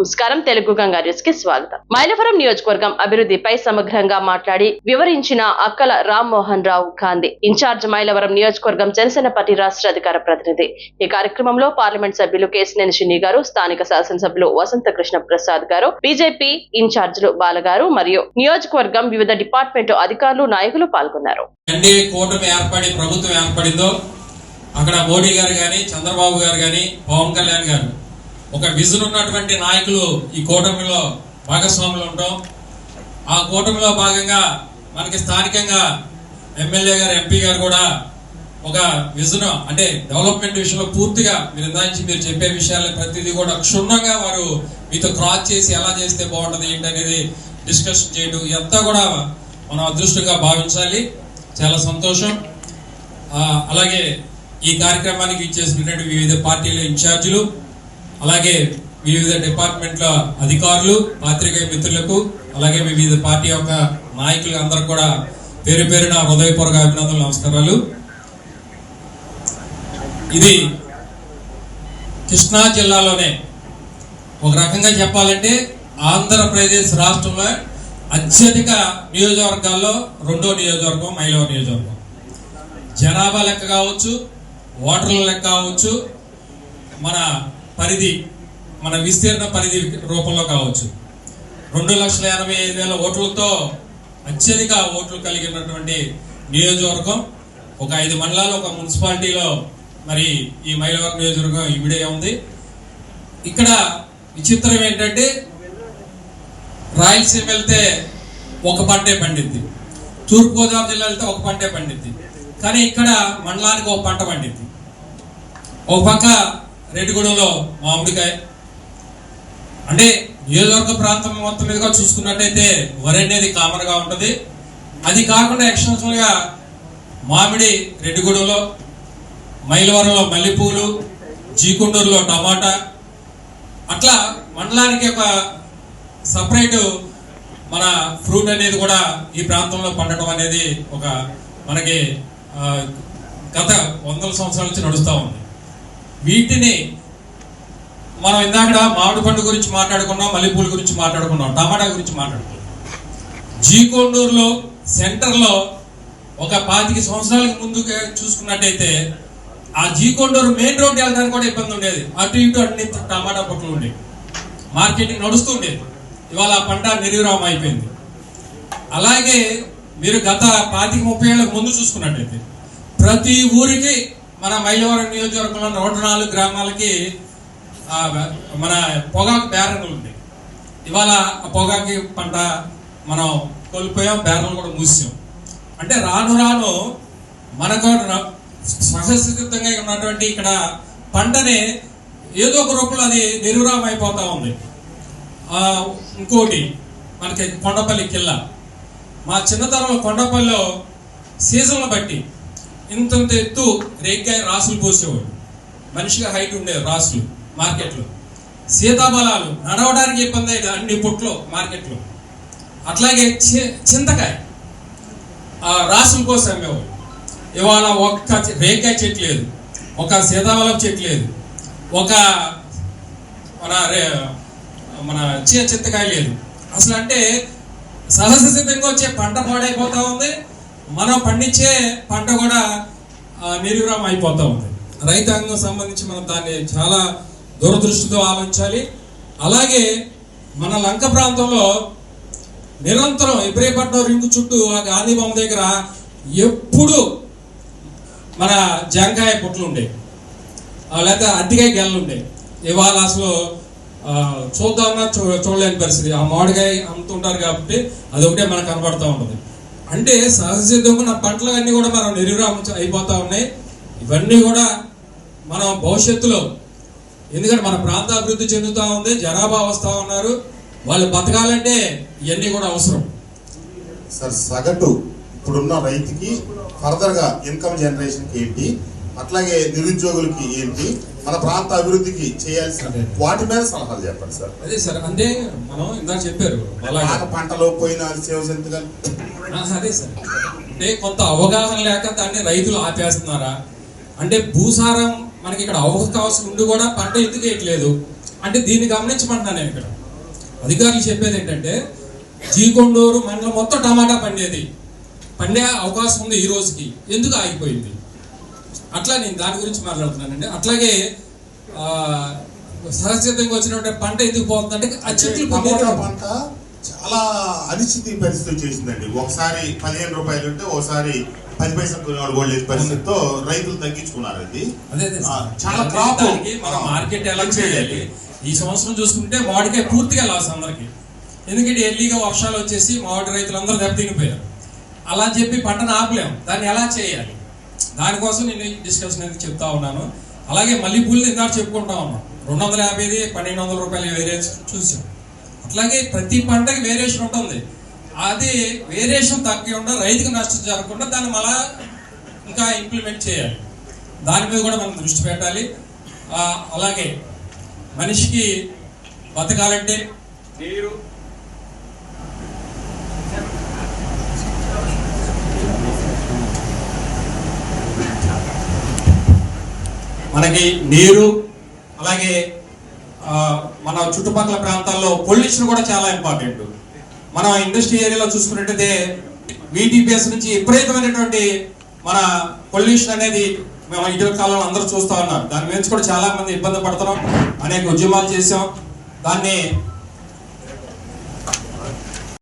నమస్కారం తెలుగు గంగా న్యూస్కి స్వాగతం. మైలవరం నియోజకవర్గం అభివృద్ధిపై సమగ్రంగా మాట్లాడి వివరించిన అక్కల రామ్మోహన్ రావు గాంధీ ఇన్ఛార్జ్ మైలవరం నియోజకవర్గం జనసేన పార్టీ రాష్ట్ర అధికార ప్రతినిధి. ఈ కార్యక్రమంలో పార్లమెంట్ సభ్యులు కేసినేని చిన్ని గారు స్థానిక శాసనసభ్యులు వసంత కృష్ణ ప్రసాద్ గారు బీజేపీ ఇన్ఛార్జ్లు బాలగారు మరియు నియోజకవర్గం వివిధ డిపార్ట్మెంట్ అధికారులు నాయకులు పాల్గొన్నారు. ప్రభుత్వం ఏర్పడిందో అక్కడ మోడీ గారు కానీ చంద్రబాబు గారు కానీ పవన్ కళ్యాణ్ గారు ఒక విజన్ ఉన్నటువంటి నాయకులు ఈ కూటమిలో భాగస్వాములు ఉంటాం. ఆ కూటమిలో భాగంగా మనకి స్థానికంగా ఎమ్మెల్యే గారు ఎంపీ గారు కూడా ఒక విజన్ అంటే డెవలప్మెంట్ విషయంలో పూర్తిగా మీరు ఇందాక మీరు చెప్పే విషయాలు ప్రతిదీ కూడా క్షుణ్ణంగా వారు మీతో క్రాస్ చేసి ఎలా చేస్తే బాగుంటుంది ఏంటి అనేది డిస్కషన్ చేయడం ఇదంతా కూడా మనం అదృష్టంగా భావించాలి. చాలా సంతోషం. అలాగే ఈ కార్యక్రమానికి ఇచ్చేసినటువంటి వివిధ పార్టీల ఇన్ఛార్జీలు అలాగే వివిధ డిపార్ట్మెంట్ల అధికారులు పాత్రికేయ మిత్రులకు అలాగే వివిధ పార్టీ యొక్క నాయకులు అందరూ కూడా పేరు పేరున హృదయపూర్వక అభినందనలు నమస్కారాలు. ఇది కృష్ణా జిల్లాలోనే ఒక రకంగా చెప్పాలంటే ఆంధ్రప్రదేశ్ రాష్ట్రంలో అత్యధిక నియోజకవర్గాల్లో రెండో నియోజకవర్గం మైలవ నియోజకవర్గం. జనాభా లెక్క కావచ్చు ఓటర్ల లెక్క కావచ్చు మన పరిధి మన విస్తీర్ణ పరిధి రూపంలో కావచ్చు. రెండు లక్షల ఎనభై ఐదు వేల ఓట్లతో అత్యధిక ఓట్లు కలిగినటువంటి నియోజకవర్గం ఒక ఐదు మండలాలు ఒక మున్సిపాలిటీలో మరి ఈ మైలవరం నియోజకవర్గం ఇవిడే ఉంది. ఇక్కడ విచిత్రం ఏంటంటే రాయలసీమ వెళ్తే ఒక పంటే పండిద్ది. తూర్పుగోదావరి జిల్లా వెళ్తే ఒక పంటే పండిద్ది. కానీ ఇక్కడ మండలానికి ఒక పంట పండిద్ది. ఒక పక్క రెడ్డిగూడెంలో మామిడికాయ. అంటే నియోజకవర్గ ప్రాంతం మొత్తం మీదుగా చూసుకున్నట్టయితే వరి అనేది కామన్గా అది కాకుండా ఎక్స్టెన్షన్గా మామిడి రెడ్డిగూడెంలో మైలవరంలో మల్లెపూలు జీకుండూరులో టమాటా. అట్లా మండలానికి ఒక సపరేట్ మన ఫ్రూట్ అనేది కూడా ఈ ప్రాంతంలో పండటం అనేది ఒక మనకి గత వందల సంవత్సరాల నుంచి నడుస్తూ ఉంది. వీటిని మనం ఇందాక మామిడి పండు గురించి మాట్లాడుకున్నాం మల్లెపూల గురించి మాట్లాడుకున్నాం టమాటా గురించి మాట్లాడుకున్నాం. జీకొండూరులో సెంటర్లో ఒక పాతిక సంవత్సరాలకు ముందు చూసుకున్నట్టయితే ఆ జీకొండూరు మెయిన్ రోడ్ వెళ్ళడానికి కూడా ఇబ్బంది ఉండేది. అటు ఇటు అన్ని టమాటా పొట్లు ఉండేవి. మార్కెటింగ్ నడుస్తూ ఉండేది. ఇవాళ ఆ పంట నిర్విరామం అయిపోయింది. అలాగే మీరు గత పాతిక ముప్పై ఏళ్ళకు ముందు చూసుకున్నట్టయితే ప్రతి ఊరికి మన మైలవరం నియోజకవర్గంలో నూట నాలుగు గ్రామాలకి మన పొగాకు బ్యారన్లు ఉంది ఇవాళ ఆ పొగాకి పంట మనం కోల్పోయాం బ్యారన్లు కూడా మూసాం అంటే రాను రాను మనకు సహసిద్ధంగా ఉన్నటువంటి ఇక్కడ పంటని ఏదో ఒక రూపంలో అది నిర్విరామం అయిపోతూ ఉంది. ఇంకోటి మనకి కొండపల్లి కిల్ల. మా చిన్నతనంలో కొండపల్లిలో సీజన్లు బట్టి ఇంతంత ఎత్తు రేగ్గాయ రాసులు పోసేవాడు. మనిషిగా హైట్ ఉండేవి రాసులు మార్కెట్లో. సీతాఫలాలు నడవడానికి ఇబ్బంది అయ్యేది అన్ని పుట్లో మార్కెట్లో. అట్లాగే చింతకాయ. ఆ రాసుల కోసం అమ్మేవాడు. ఇవాళ ఒక్క చె- రేగ్గాయ చెట్టు లేదు. ఒక సీతాఫలం చెట్టు లేదు. ఒక మన రే- మన చింతకాయ లేదు. అసలు అంటే సహజ సిద్ధంగా వచ్చే పంట పాడైపోతా ఉంది. మనం పండించే పంట కూడా నిర్విరామం అయిపోతూ ఉంది. రైతాంగం సంబంధించి మనం దాన్ని చాలా దూరదృష్టితో ఆలోచించాలి. అలాగే మన లంక ప్రాంతంలో నిరంతరం ఇబ్రేపట్నం రింగు చుట్టూ ఆ గాంధీ బొమ్మ దగ్గర ఎప్పుడు మన జంకాయ పుట్లు ఉండేవి ఆ, లేకపోతే అద్దెకాయ గెలలు ఉండేవి ఇవాళ అసలు చూద్దామన్నా చూ చూడలేని పరిస్థితి. ఆ మామిడికాయ అమ్ముతుంటారు కాబట్టి అది ఒకటే మనకు కనబడుతూ ఉంటుంది. అంటే సహజసిద్ధంగా ఉన్న పంటలు అన్నీ కూడా మనం నిర్విరామం అయిపోతా ఉన్నాయి. ఇవన్నీ కూడా మనం భవిష్యత్తులో ఎందుకంటే మన ప్రాంత అభివృద్ధి చెందుతూ ఉంది జనాభా వస్తూ ఉన్నారు. వాళ్ళు బతకాలంటే ఇవన్నీ కూడా అవసరం. సార్ సగటు ఇప్పుడున్న రైతుకి ఫర్దర్గా ఇన్కమ్ జనరేషన్కి ఏంటి? అట్లాగే నిరుద్యోగులకి ఏంటి? మన ప్రాంత అభివృద్ధికి చేయాల్సిన వాటి మీద సలహాలు చెప్పండి సార్. అదే సార్ అంటే మనం ఇందాక చెప్పారు పాత పంటలో పోయిన శివశంతిగా ఆ, అదే సార్. అంటే కొంత అవగాహన లేక దాన్ని రైతులు ఆపేస్తున్నారా? అంటే భూసారం మనకి ఇక్కడ అవకాశం ఉండి కూడా పంట ఎందుకు వేయట్లేదు? అంటే దీన్ని గమనించమంటున్నాను నేను ఇక్కడ. అధికారులు చెప్పేది ఏంటంటే జీకొండూరు మండలం మొత్తం టమాటా పండేది. పండే అవకాశం ఉంది ఈ రోజుకి. ఎందుకు ఆగిపోయింది? అట్లా నేను దాని గురించి మాట్లాడుతున్నానండి. అట్లాగే ఆ, సహజసిద్ధంగా వచ్చినటువంటి పంట ఎందుకు పోతుందంటే ఆ చెట్లు పంట చాలా అనిశ్చితి పరిస్థితి చేసిందండి ఒకసారి పదిహేను రూపాయలు ఉంటే ఒకసారి పది పైసలు కొనేవాడు కూడా లేని పరిస్థితితో రైతులు తగ్గించుకున్నారు అది. చాలా క్రాప్ మార్కెట్ ఎలా చేయాలి. ఈ సంవత్సరం చూసుకుంటే మామిడికాయ పూర్తిగా లాస్ అందరికి. ఎందుకంటే ఎర్లీగా వర్షాలు వచ్చేసి మామిడి రైతులందరూ దెబ్బతినిపోయారు. అలా చెప్పి పంటను ఆపలేం. దాన్ని ఎలా చేయాలి? దానికోసం నేను డిస్కషన్ అనేది చెప్తా ఉన్నాను. అలాగే మల్లెపూలు ఇందాక చెప్పుకుంటా ఉన్నాం. రెండు వందల యాభైది పన్నెండు వందల రూపాయలు వేరియేషన్ చూసాం. అట్లాగే ప్రతి పంటకి వేరియేషన్ ఉంటుంది. అది వేరియేషన్ తగ్గకుండా రైతుకు నష్టం జరగకుండా దాన్ని మళ్ళా ఇంకా ఇంప్లిమెంట్ చేయాలి. దాని మీద కూడా మనం దృష్టి పెట్టాలి. అలాగే మనిషికి బతకాలంటే నీరు మనకి నీరు అలాగే మన చుట్టుపక్కల ప్రాంతాల్లో పొల్యూషన్ కూడా చాలా ఇంపార్టెంట్ మనం ఇండస్ట్రీ ఏరియాలో చూసుకున్నట్టయితే వీటీపీఎస్ నుంచి విపరీతమైనటువంటి మన పొల్యూషన్ అనేది మేము ఇటీవల కాలంలో అందరూ చూస్తూ ఉన్నాం. దాని గురించి కూడా చాలా మంది ఇబ్బంది పడుతున్నాం. అనేక ఉద్యమాలు చేసాం దాన్ని